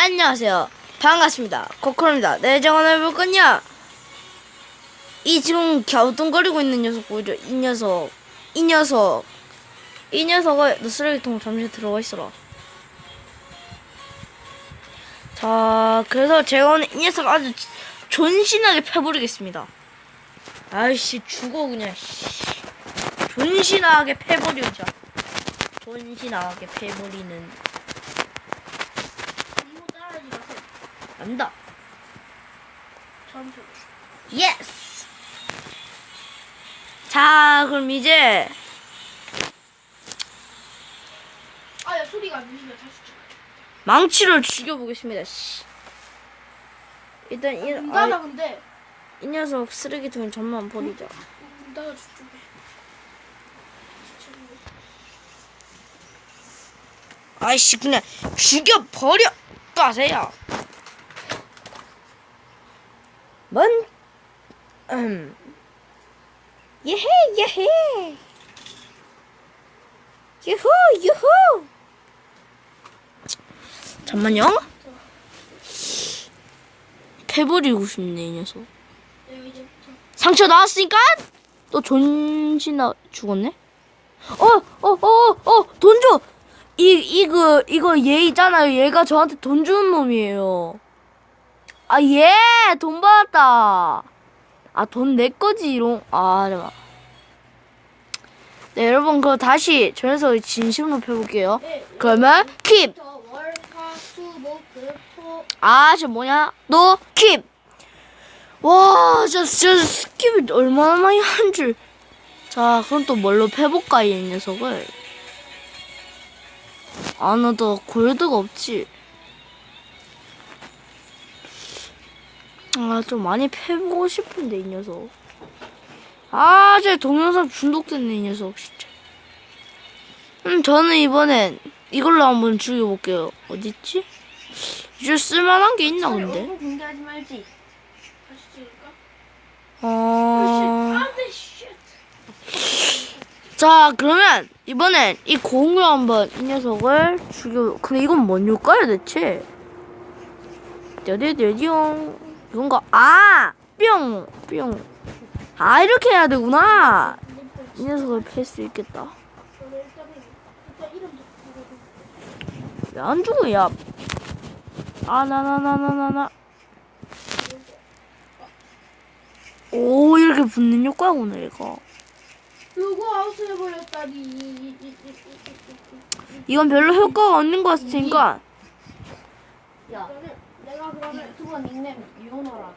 안녕하세요. 반갑습니다. 코코입니다. 네, 오늘 볼 건요. 이 지금 갸우뚱거리고 있는 녀석 보이죠? 이 녀석. 이 녀석. 이 녀석을 너 쓰레기통 잠시 들어가 있어라. 자, 그래서 제가 오늘 이 녀석 아주 존신하게 패버리겠습니다. 아이씨, 죽어, 그냥. 씨. 존신하게 패버리자. 존신하게 패버리는. 이모 따라하지 마세요. 안다. 잠시만요. 예스. 자, 그럼 이제 아, 야, 소리가 안 들리면 다시 쳐. 망치를 죽여보겠습니다. 씨. 일단 이, 문 닫아, 아, 근데. 이 녀석 쓰레기통에 전만 버리자. 문 닫아, 저쪽에. 아이씨 그냥 죽여버려 가세요. 뭔? 음. 예헤 예헤. 유후 유후. 잠만요. 패버리고 싶네 이 녀석. 상처 나왔으니까 또 존시나 죽었네. 어, 어, 어, 어, 돈 줘. 이 이거 이거 얘 있잖아요. 얘가 저한테 돈 주는 놈이에요. 아, 얘돈 받았다. 아, 돈 내 거지 이런. 아, 잠깐. 네, 여러분 그거 다시 저 녀석 진심으로 펴볼게요. 네. 그러면 킵. 아, 저 뭐냐? 너 킵. 와, 저, 저 스킵을 얼마나 많이 한 줄. 자, 그럼 또 뭘로 패볼까, 이 녀석을? 아, 나너 골드가 없지. 아, 좀 많이 패보고 싶은데, 이 녀석. 아, 제 동영상 중독됐네, 이 녀석, 진짜. 음, 저는 이번엔 이걸로 한번 죽여볼게요. 어딨지? 이제 쓸만한 게 있나, 근데? 공개하지 말지. 다시 찍을까? 어... 안 돼, 쉣. 자, 그러면 이번엔 이 공유 한번 이 녀석을 죽여. 근데 이건 뭔 효과야, 대체? 띠디디용 이건가? 아! 뿅! 뿅. 아, 이렇게 해야 되구나. 이 녀석을 팰 수 있겠다. 왜 안 죽어, 야? 아, 나, 나, 나, 나, 나, 나. 오, 이렇게 붙는 효과구나, 얘가. 로고 아웃 해버렸다니. 이건 별로 효과가 없는 것 같으니까. 야, 내가 그러면 유튜버 닉네임 유노라.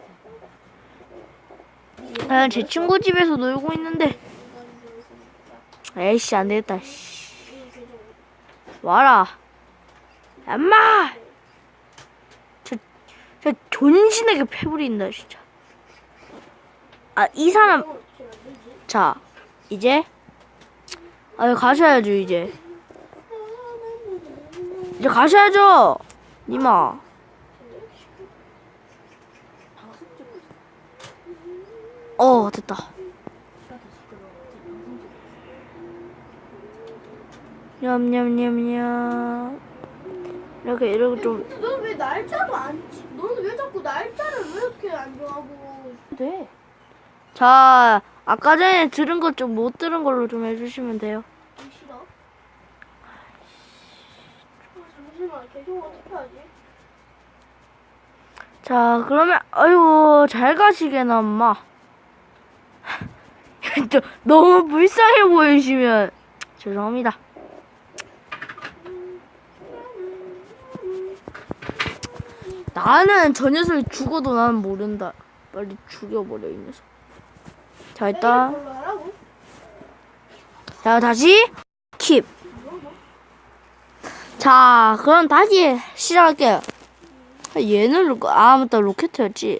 아, 제 친구 집에서 놀고 있는데. 에이씨, 안 되겠다, 씨. 와라. 엄마! 저, 저 존신하게 패부린다, 진짜. 아, 이 사람, 자, 이제. 아, 가셔야죠, 이제. 이제 가셔야죠! 니마. 어, 됐다. 냠냠냠냠. 이렇게, 이렇게 좀. 너는 왜 날짜도 안 지? 너는 왜 자꾸 날짜를 왜 이렇게 안 정하고? 돼. 자, 아까 전에 들은 것 좀 못 들은 걸로 좀 해주시면 돼요. 싫어. 어, 잠시만, 계속 어떻게 하지? 자, 그러면, 아이고, 잘 가시게나, 엄마. 또, 너무 불쌍해 보이시면, 죄송합니다. 나는 저 녀석이 죽어도 나는 모른다. 빨리 죽여버려, 이 녀석. 자, 일단. 자, 다시 킵. 자, 그럼 다시 시작할게요. 아, 얘는 로, 아, 맞다, 로켓이었지.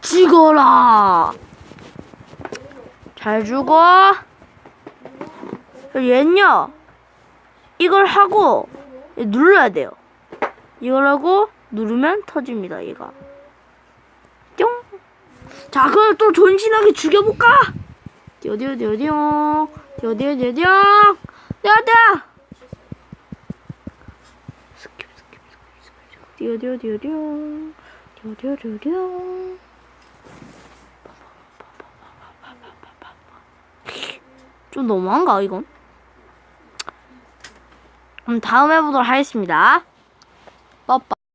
죽어라. 잘 죽어. 얘는요. 이걸 하고 눌러야 돼요. 이걸 하고 누르면 터집니다. 얘가. 뿅. 자, 그럼 또 존신하게 죽여볼까? 띠어디어 띠어디어 띠어디어 띠어디어 띠어디어 스킵 스킵 스킵 스킵 띠어디어 띠어디어 띠어디어 띠어디어 좀 너무한가 이건? 그럼 다음 해보도록 하겠습니다. 빠빠.